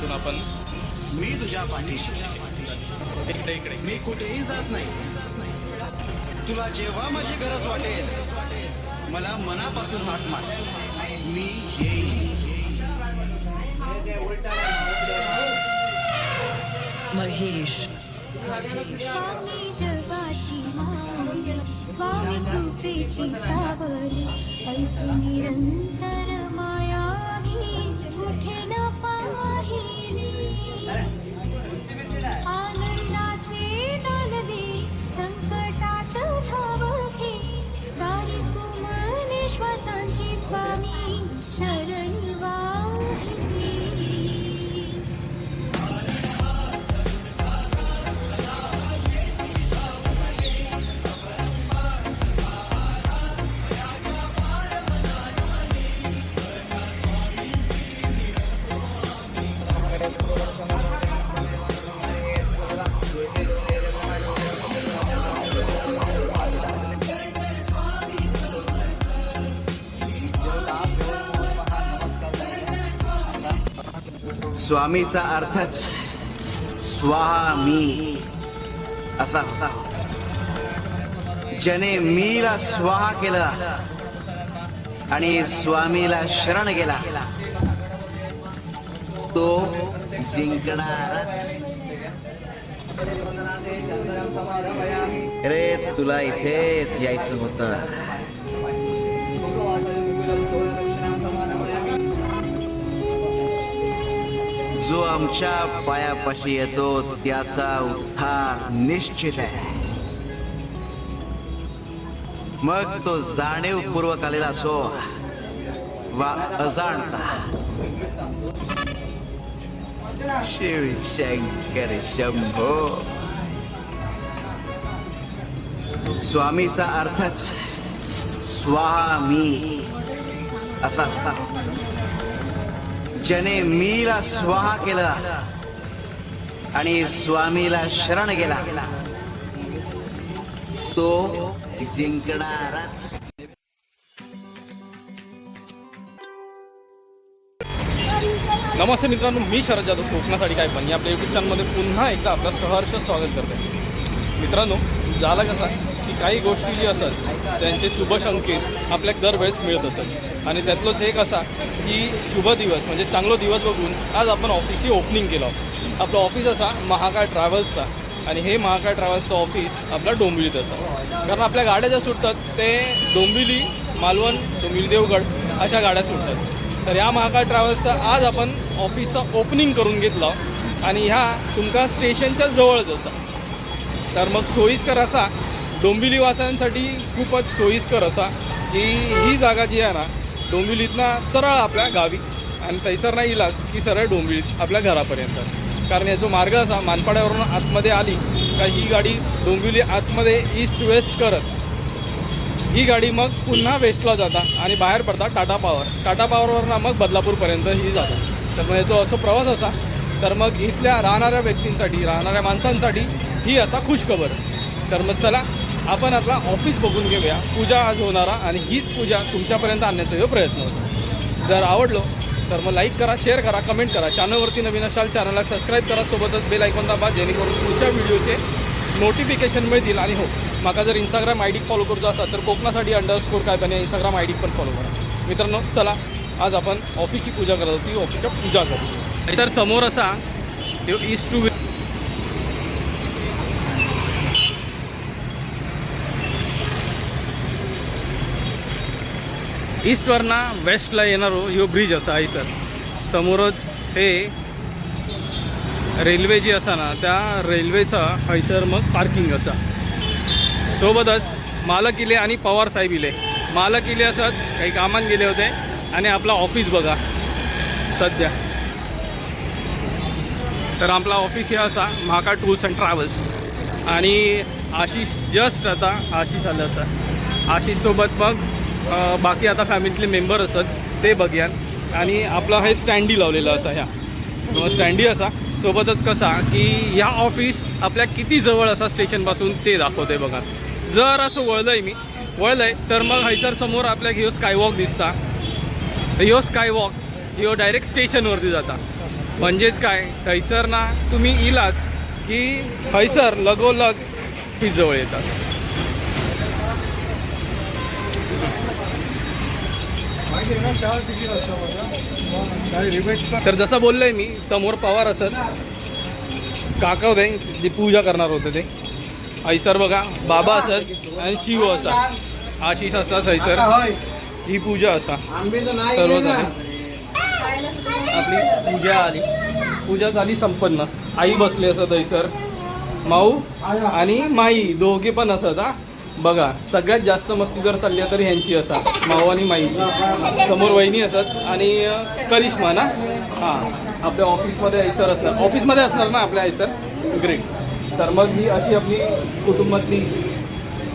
इथून आपण मी तुझ्या पाठीशी. इकडे इकडे. मी कुठेही जात नाही. तुला जेव्हा माझी गरज वाटेल मला मनापासून हाक मार. मी येईन. महेश. स्वामी जगाची माऊली स्वामी कृपेची सावली ऐसी निरंतर माया ही कुठे न पाहिली स्वामीचा अर्थच स्वामी असा होता. ज्याने मीला स्वाहा केलं आणि स्वामीला शरण गेला तो जिंकणारच. रे तुला इथेच यायचं होतं. जो आमच्या पायापाशी येतो त्याचा उद्धार निश्चित आहे. मग तो जाणीवपूर्वक आलेला असो वा अजाणता. शिव शंकर शंभो. स्वामीचा अर्थच स्वामी असा ज्याने मीला स्वाहा केला आणि स्वामीला शरण गेला तो जिंकणारच. नमस्ते मित्रांनो मी शरद जाधव कोकणासाठी काय पण या आपल्या युट्यूब चॅनलमध्ये पुन्हा एकदा आपलं सहर्ष स्वागत करतो. मित्रांनो झाला कसा? काही गोष्टी जी असतात त्यांचे शुभ संकेत आपल्या दरवेळेस मिळत असत. आणि त्यातलंच एक असा की शुभ दिवस म्हणजे चांगलो दिवस बघून आज आपण ऑफिसची ओपनिंग केलं. आपलं ऑफिस असा महाकाळ ट्रॅव्हल्सचा आणि हे महाकाळ ट्रॅव्हल्सचं ऑफिस आपलं डोंबिवलीत असतं. कारण आपल्या गाड्या ज्या सुटतात ते डोंबिवली मालवण डोंबिवली देवगड अशा गाड्या सुटतात. तर या महाकाळ ट्रॅव्हल्सचं आज आपण ऑफिसचं ओपनिंग करून घेतलं आणि ह्या तुमका स्टेशनच्या जवळच असा तर मग सोयीस्कर असा डोंबिवलीवासियांसाठी खूपच सोयीस्कर असा की ही जागा जी आहे ना डोंबिवलीतनं सरळ आपल्या गावी आणि तैसर नाही इलाज की सरळ डोंबिवलीत आपल्या घरापर्यंत. कारण याचा मार्ग असा मानपाड्यावरून आतमध्ये आली का ही गाडी डोंबिवली आतमध्ये ईस्ट वेस्ट करत ही गाडी मग पुन्हा वेस्टला जाता आणि बाहेर पडता टाटा पॉवर टाटा पॉवरवरनं मग बदलापूरपर्यंत ही जातात तर मग याचा असं प्रवास असा तर मग इथल्या राहणाऱ्या व्यक्तींसाठी राहणाऱ्या माणसांसाठी ही असा खुशखबर. तर मग चला आपण आपला ऑफिस बघून घेऊया. पूजा आज होणारा आणि हीच पूजा तुमच्यापर्यंत आणण्याचा हा प्रयत्न होतो. जर आवडलो तर मग लाईक करा शेअर करा कमेंट करा. चॅनलवरती नवीन असाल चॅनलला सबस्क्राईब करा. सोबतच बेल ऐकून दाबा जेणेकरून पुढच्या व्हिडिओचे नोटिफिकेशन मिळतील. आणि हो माका जर इंस्टाग्राम आय डी फॉलो करूचा असाल तर कोकणासाठी अंडरस्कोर काय पण इंस्टाग्राम आय डी पण फॉलो करा. मित्रांनो चला आज आपण ऑफिसची पूजा करत होती ऑफिसच्या पूजा करू. तर समोर असा ईस्ट टू ईस्टवरनं वेस्टला येणारो ह्यो ब्रिज असा आहे सर समोरच हे रेल्वे जी असा ना त्या रेल्वेचा हैसर मग पार्किंग असा. सोबतच मालक इले आणि पवार साहेब इले मालक इले असत काही कामात गेले होते आणि आपला ऑफिस बघा सध्या. तर आपला ऑफिस हे असा महाकाळ टूर्स अँड ट्रॅव्हल्स आणि आशिष जस्ट आता आशिष आलं असा आशिषसोबत मग बाकी आता फॅमिलीतले मेंबर असत ते बघयान आणि आपलं हे स्टँडी लावलेलं असा ह्या. स्टँडी असा. सोबतच कसा की ह्या ऑफिस आपल्या किती जवळ असा स्टेशनपासून ते दाखवते बघा. जर असं वळलंय मी वळलंय तर मग हैसर समोर आपल्या ह्यो स्कायवॉक दिसता. ह्यो स्कायवॉक ह्यो डायरेक्ट स्टेशनवरती जाता. म्हणजेच काय? थैसर ना तुम्ही इलास की हैसर लगोलग ही जवळ येतात. तर जसं बोललोय मी समोर पवार असत. काका होते जे पूजा करणार होते ते. ऐसर बघा बाबा असत आणि शिव असा. आशिष असा सैसर. ही पूजा असा. सर्व झाले. आपली पूजा आली. पूजा झाली संपन्न. आई बसली असत ऐसर. माऊ आणि माई दोघे पण असत हा. बघा सगळ्यात जास्त मस्ती जर चालली तर ह्यांची असा माऊ आणि माईची. समोर वहिनी असत आणि करिश्मा ना? हां आपल्या ऑफिसमध्ये ऐसर असणार. ऑफिसमध्ये असणार ना आपल्या ऐसर ग्रेट तर मग ही अशी आपली कुटुंबातली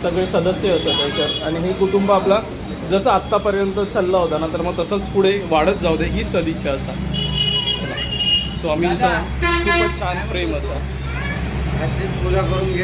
सगळे सदस्य असत ऐसर आणि हे कुटुंब आपला जसं आत्तापर्यंत चालला होता ना तर मग तसंच पुढे वाढत जाऊ दे हीच सदिच्छा असा. स्वामींचं खूपच छान प्रेम असा. पूजा करून घे.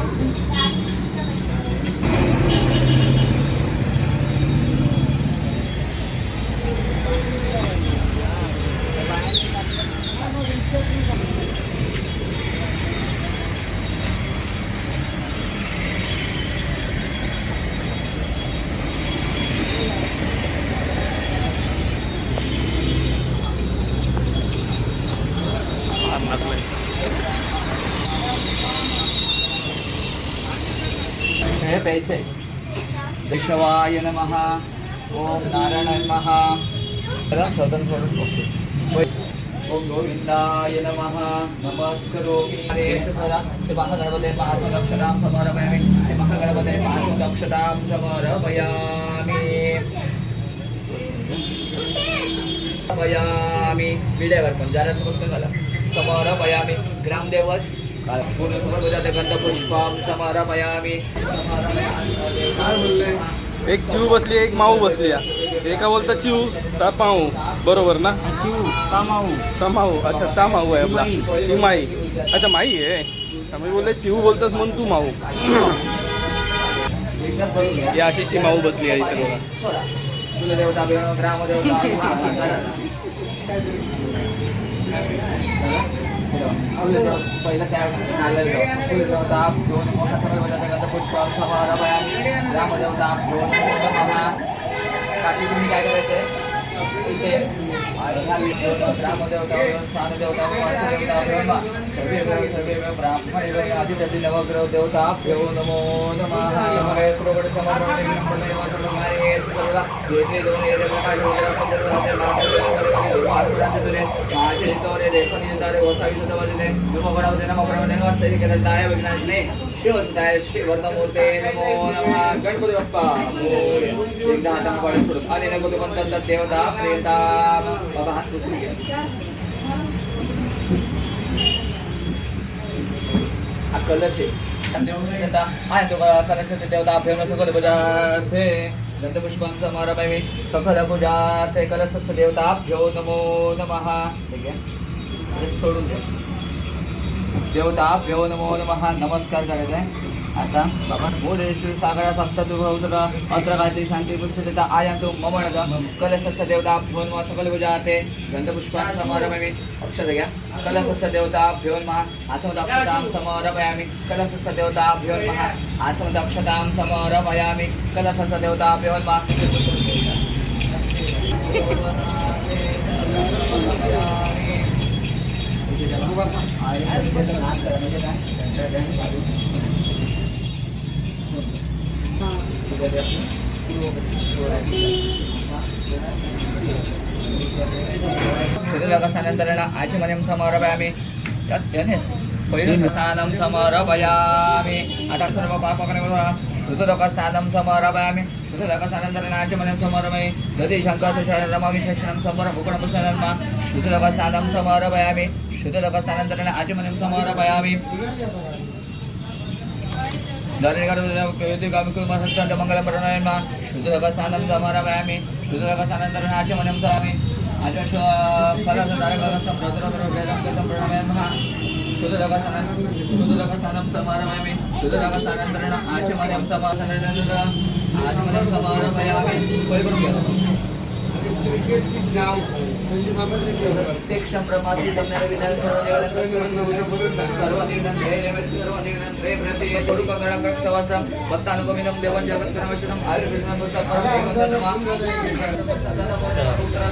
हे प्यायचंय विषवाय नमः. ओम नारायण नम. स्वतंत्र ओम गोविंदाय नमः। नमस्करोमि। हरे सदा ते महागणपते महात्मदक्षतां समर्पयामि ते गणपते महात्मदक्षतां समर्पयामि समर्पयामि विड्यावर पण जरा फक्त झाला. समर्पयामि ग्रामदेवत। पूर्ण समर्पयाते गंधपुष्पं समर्पयामि एक चिव बसली एक माऊ बसली एका बोलता चिव ता पाऊ. बरोबर ना? ता माऊ अच्छा ता माऊ आहे आपला. ती माई. अच्छा माई आहे. आम्ही बोलले चिव बोलतास म्हणून तू माऊ. या अशी माऊ बसली आहे इथे पहिलं त्या नारळ घ्यावं. दोन मोठा समय बजावता गंध पुष्प समारंभ ग्रामदेवता दोन मोठा महा तुम्ही काय करायचंय इथे आदिशती नवग्रह देवता भ्यो नमो नमः नमः प्रगट समर्पणे नमः नमः सर्वदा येथे दोन येथे प्रकाश वगैरे पंचदश आठवड्याचे तुले माझे तोरे देखणी तारे वसावी सुद्धा नमो गणावते नमो गणावते नमः सही केदाय विघ्नाशने शिवसुदाय श्री वर्धमूर्ते नमो नमः गणपती बाप्पा मोरया. आहे कलश देवता पूजा ते कलस देवता भ्यो नमो नमः. ठीक आहे? सोडून दे. देवता भ्यो नमो नमः. नमस्कार करायचा आहे. आता बाबा मोदेश्वर सागरा सप्तुभौतर अत्र कायते शांती पुष्पता आयांतु मम नद कलशस्य देवता भ्यो नमः. सकल पूजाते गंधपुष्पान् समारभामि अक्षत घ्या कलशस्य देवता भ्यो नमः। आसमदक्षतां समर्पयामि कलशस्य देवता भ्यो नमः। आसमदक्षतां समर्पयामि कलशस्य देवता भ्यो शिथिलकसानन्तरेण आचमनं समारोपयामि तत् तेनेच पहिलं अतः समर्पयामि आता समारोपयामि पापकर्म समारभयामि ऋतुलोकस्नानन्तरेण आचमनं समारभये दधि शङ्करशरणं रमामि शशनं समरं मुकुरमुशनं मा ऋतुलोकस्नानं समारभयामि। ऋतुलोकस्नानन्तरेण आचमनं समारभयामि मंगलम प्रणयमा शुद्धलोकस्नानं समारभयामि आचमनं समामि आचमश फलसदारकस्तं रुद्रद्रोगेदं प्रणमयामः शुद्धलोकस्नानं शुद्धलोकस्नानं समारभयामि शुद्धलोकस्नानन्तरेण आचमनं समासनेन आचमनं समारभयामि प्रत्यक्षं भक्तानुगमिनं देवं जगत्कर्मशनं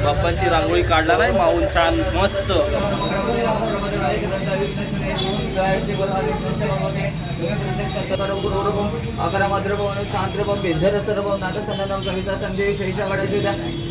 बाप्पांची रांगोळी काढला नाही माऊन छान मस्त. अकरमद्रभवन शांत्रभम बेंधरसर्वम नाथसंदनम सविता संजय शैशगणशुद्ध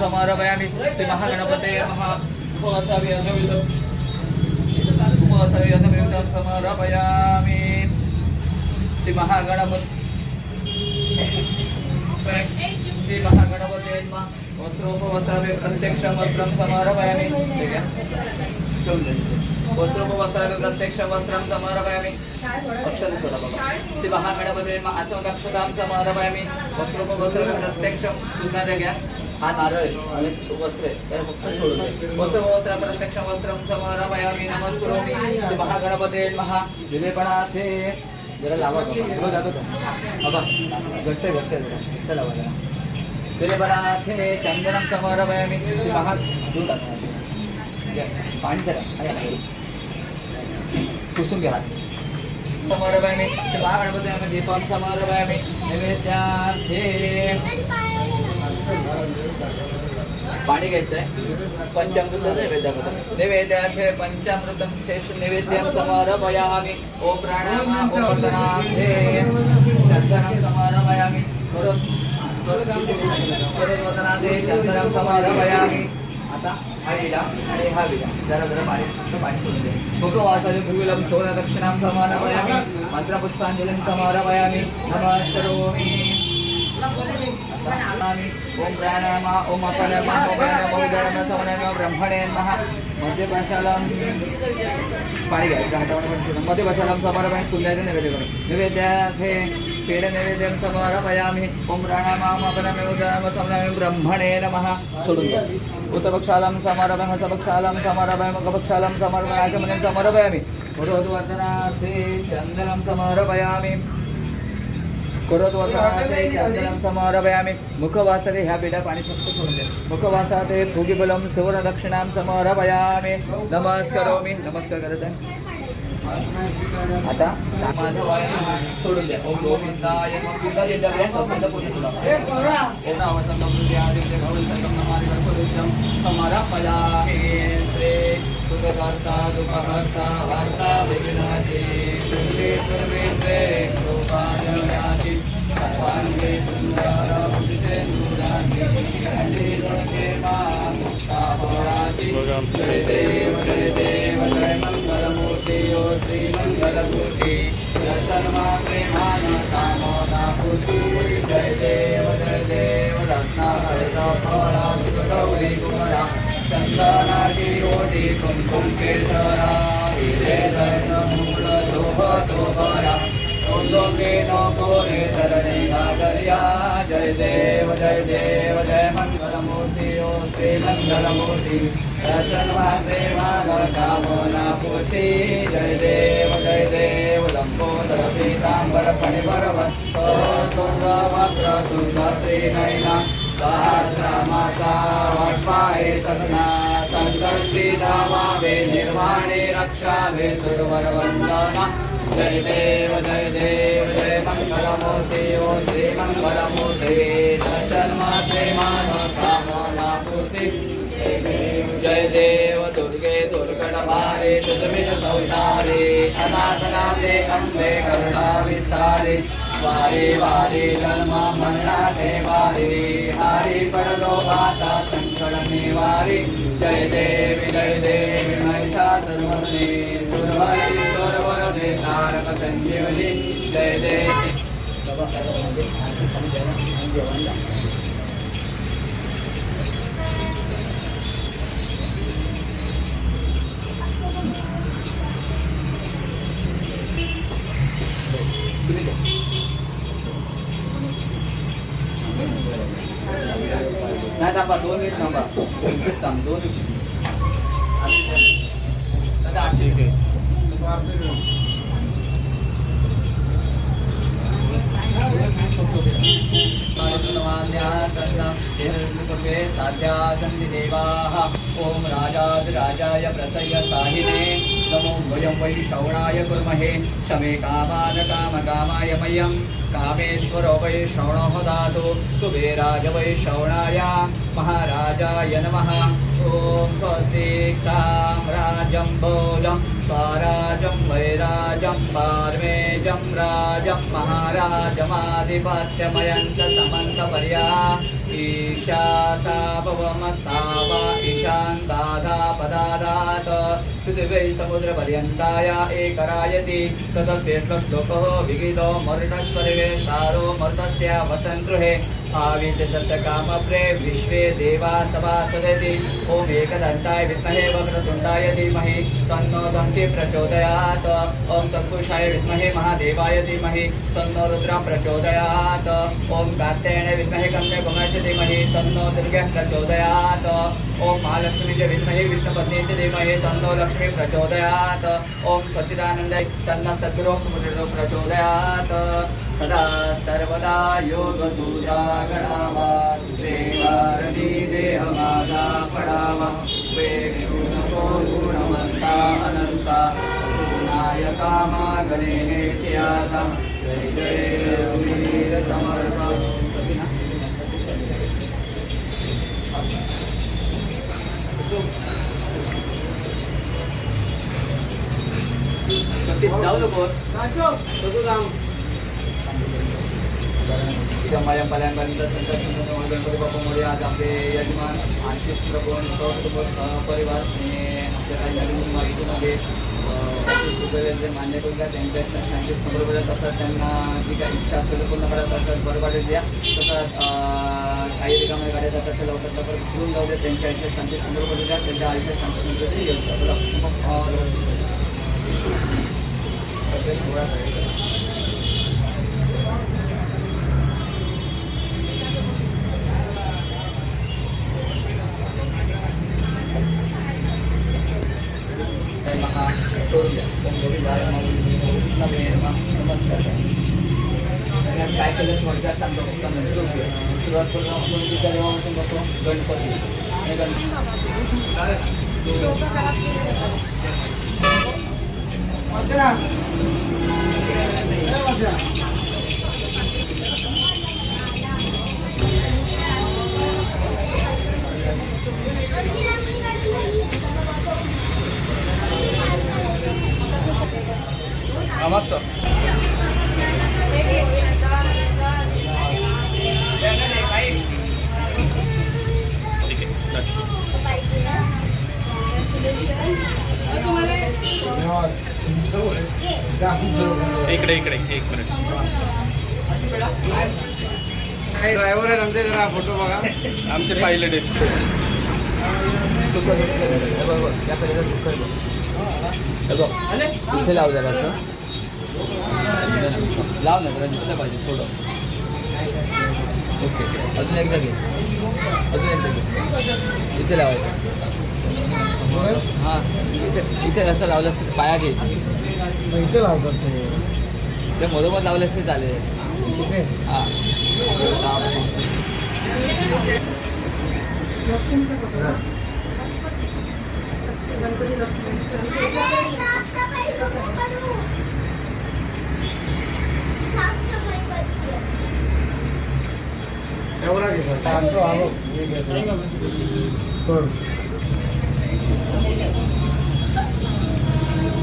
समारभयामि श्री महागणपते महा उपवासाभि उपवासाभि अनविरुद्धं समारभयामि श्री महागणपति श्री महागणपते नमः प्रत्यक्ष प्रत्यक्षं वस्त्रं समारभयामि ठीक आहे वस्त्रोपवस्त्रावे प्रत्यक्ष वस्त्रं समारभयामि अक्षर सोडा बाबा श्री महागणपते नमः आचमदक्षतां समारभयामि वस्त्रोपवस्त्रावे प्रत्यक्षं पुन्हा द्या घ्या हा नारळ आणि तो वस्त्र आहे त्याला फक्त सोडून दे वस्त्र प्रत्यक्ष वस्त्रं समारभयामि नमस्करोमि श्री महागणपते महा विलेपणाथे जरा लावा बघा हो, जातो बाबा घट्ट आहे, घट्ट जरा. घट्ट लावा जरा. विलेपणाथे बरा समारभयामि श्री समोर दूध बाहेर दूर पाणी जरा. पुसून घ्या समोर घ्या हात. समारभयामि श्री समोर दीपं समारभयामि नैवेद्याथे पाणी घ्यायचंय. पंचामृत नैवेद्यामध्ये नैवेद्याचे पंचामृतम शेष नैवेद्यं समारभयामि. ओम प्राणायाम ओम वदनाथे चंदनं समारभयामि. करोत करोत वदनाथे चंदनं समारभयामि. आता हा विडा आणि हा विडा. जरा जरा पाणी पाणी सोडून दे. सोन ओम प्राणायाम ओम अपनम ओम प्राणायाम ओम गणम समनम ब्रह्मणे नमः मध्य भाषालां पाणी घ्या हातामध्ये मध्य भाषालां समर्पयामि पुण्याचे नैवेद्य करू नैवेद्याथे पेड नैवेद्यं समर्पयामि ओम प्राणायाम ओम अपनम ओम गणम समनम ब्रह्मणे नमः सोडून द्या उत्तपक्षालां समर्पयामि सपक्षालां समर्पयामि मुखपक्षालां समर्पयामि आचमनं समर्पयामि पुरोद्वर्तनार्थे चन्दनं समर्पयामि करोद्वसनाते मुखवासरे ह्या पिढ्या पाणी फक्त सोडून मुखवासाते भुगिबलं सुवर्णदक्षिणां समारभयामि नमस्करोमि. नमस्कार करत आहे. आता सोडून द्या. ओम गोविंदाय गोविंदा देता बघा गोविंदा कोणी तुला. ओम नावाचा समारभयामि श्री सुखकर्ता दुःखकर्ता वार्ता विघ्नाची सर्वे सर्वे ते कृपाजयाची सर्वांगे सुंदर बुद्धे नुरांगी हरी दुर्गे मां मुक्तापराची जय देव जय देव जय मंगलमूर्ती ओ श्री मंगलमूर्ती दर्शन मात्रे मान पुष्टी जय देव कुंकुम केशरा हिरे धरण मूळ शोभ शोभरा लोके नको रे धरणे भागर्या जय देव जय देव जय मंगलमूर्ती ओ श्री मंगलमूर्ती दर्शन वासे मानव कामना पूर्ती जय देव जय देव लंबोदर पीतांबर पणिवर वत्स सुंद वक्र नैना श्री माता सहस्रमासा सदना सद संकर्षितामावे निर्वाणे रक्षावे सुरवरवन्दना जय देव जय देव जय मङ्गलमूर्ति ओ श्रीमङ्गलमूर्ते दर्शन्मात्रे मानवकामना जय देव दुर्गे दुर्गणभारे दुर्मिष संसारे अनाथनाथे अम्बे करुणाविस्तारे। वारे वारे जन्म मरणाचे वारे। हारी पडलो माता संकट निवारी जय देवी जय देवी महिषासुरमर्दिनी सुरवरदे सुरवरदे तारक संजीवनी जय देवी you. थांबा दोन मिनिट थांबा. एकच दोन मिनिट दादा, आठशे ठीक देवाः ॐ राजाधिराजाय प्रसय साहिने नमो वयं वै श्रवणाय कुर्महे शमे कामान कामकामाय मह्यम्। कामेश्वरो वै श्रवणो दातु कुबेराय वै श्रवणाय महाराजाय नमः। ॐ स्वस्ति साम्राजं भोजं स्वराजं वैराजं पार्वेजं राजं। महाराजमाधिपत्यमयन्त समन्तपर्या ईशा पवमस्ताव ईशान्ताधा पदादात पृथिवै समुद्रपर्यन्ताय एकरायति तदप्येष्टश्लोकः विगितो मरुटस्परिवेष्टारो मरुतस्य वसन्तृहे आविच विश्वे देवा सभा सदति। ॐ एकदन्ताय विद्महे वक्रतुण्डाय धीमहि। तन्नो दन्ति प्रचोदयात्। ॐ तत्पुरुषाय विद्महे महादेवाय धीमहि। तन्नो रुद्रं प्रचोदयात्। ॐ कार्तेयणे विद्महे कन्याकुमारस्य धीमहि। तन्नो दुर्गः प्रचोदयात्। ॐ महालक्ष्मी च विद्महे विष्णुपत्नी च धीमहि। तन्नो लक्ष्मी प्रचोदयात्। ॐ सच्चिदानन्दाय तन्न सद्गुरो प्रचोदयात्। सदा सर्वदा योगदूजा गणावा देवारणी देहमादा पडावा। वेक्षुनको गुणवन्ता अनन्ता नायका मा गणेत्यासा जय जय वीर समर्थ। जाऊ नको. माझ्या पल्यांपर्यंत संत गणपती बाप्पा आज आपले यजमान आशिष प्रभून परिवार आणि आपल्या काही माहितीमध्ये जे मान्य करून द्या त्यांच्या शांती समोर तसंच त्यांना जी काही इच्छा असते पूर्ण करत असतात. बरोबर द्या तसंच काही रिकाम्या गाड्या जातात त्या लवकर लवकर घेऊन जाऊ दे त्यांच्या आयुष्यात शांती समोर द्या. त्यांच्या आयुष्यात शांती समोर येऊ द्या. महा सूर्य ओम गोविंदाय नमस्कार काय केलं? थोडक्यात सांगतो. फक्त नंतर सुरुवात करून आपण विचार येऊन बघतो गणपती. आणि नमस्कार झालं. इकडे इकडे एक मिनिट. काही ड्रायव्हर आहेत आमचे जरा फोटो बघा. आमचे पायलट आहेत. इथे लाव जरा असं लाव ना जरा दिसलं पाहिजे थोडं ओके अजून एकदा घे. अजून एकदा घे. इथे लावायचं. हां इथे इथे असं लावलं असतं पाया घे. इथे लावतात ते. ते मधोमध लावलं असते चालेल. इथे? हां.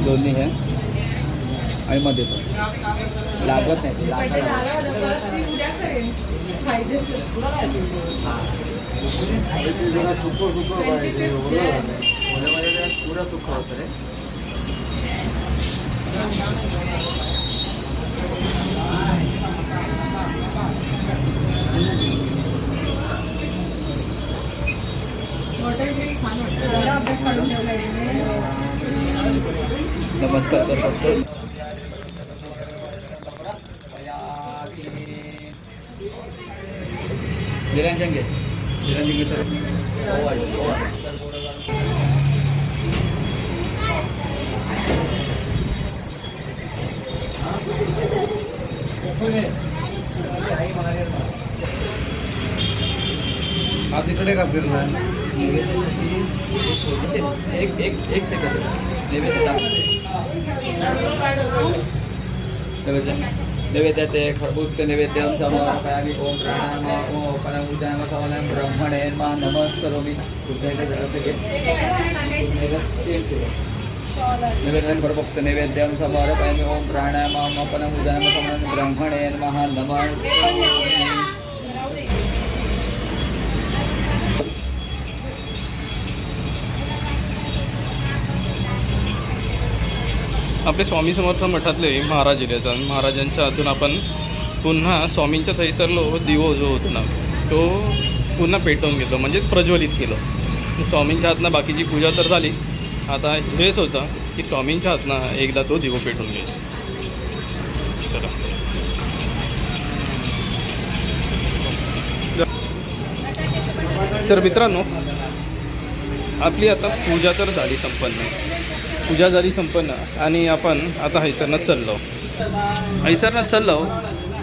दोन्ही हे आणि मध्ये पण. लागत नाही ते लागायला जरा सुको सुको पाहिजे. ओलं झालंय. ओल्यामध्ये जरा पुरं सुख होतं रे नमस्कार कर फक्त निरंजन घे निरंजन घे तर ओवाळ, हा तिकडे का फिरला एक एक एक सेकंद नैवेद्य टाक. नैवेद्य नैवेद्य ते खरबूज नैवेद्यं समर्पयामि ओम ओम ब्रह्मणे मा नमस्करोमि। नैवेद्यं खरभक्त नैवेद्यं समर्पयामि ओम प्राणायाम ओम परामुद्याम कमलं ब्रह्मणे महा नमः आपले स्वामी समर्थ मठातले महाराज येतात आणि महाराजांच्या हातून आपण पुन्हा स्वामींच्या थैसरलो दिवो जो होतो ना तो पुन्हा पेटवून घेतो म्हणजेच प्रज्वलित केलं. स्वामींच्या हातनं बाकीची पूजा तर झाली. आता हेच होतं की स्वामींच्या हातनं एकदा तो दिवो पेटवून घ्यायचा चला. तर मित्रांनो आपली आता पूजा तर झाली संपन्न. पूजा झाली संपन्न आणि आपण आता हैसरनं चाललो. हैसरनं चाललो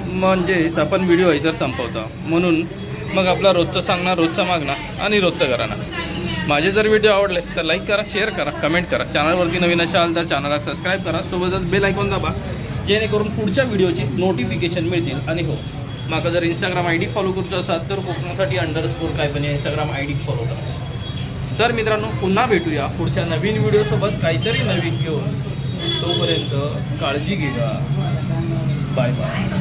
म्हणजेच आपण व्हिडिओ हैसर संपवतो. म्हणून मग आपला रोजचं सांगणार रोजचं मागणार आणि रोजचं घराणं माझे जर व्हिडिओ आवडले तर लाईक करा शेअर करा कमेंट करा. चॅनलवरती नवीन असाल तर चॅनलला सबस्क्राईब करा. सोबतच बेल ऐकून दाबा जेणेकरून पुढच्या व्हिडिओची नोटिफिकेशन मिळतील आणि हो. माका जर इंस्टाग्राम आय डी फॉलो करूचा असाल तर कोकणासाठी अंडरस्कोर काय पण इंस्टाग्राम आय डी फॉलो करा. तर मित्रांनो पुन्हा भेटूया. पुढच्या नवीन व्हिडिओसोबत काहीतरी नवीन घेऊन. तोपर्यंत काळजी घ्या. Bye bye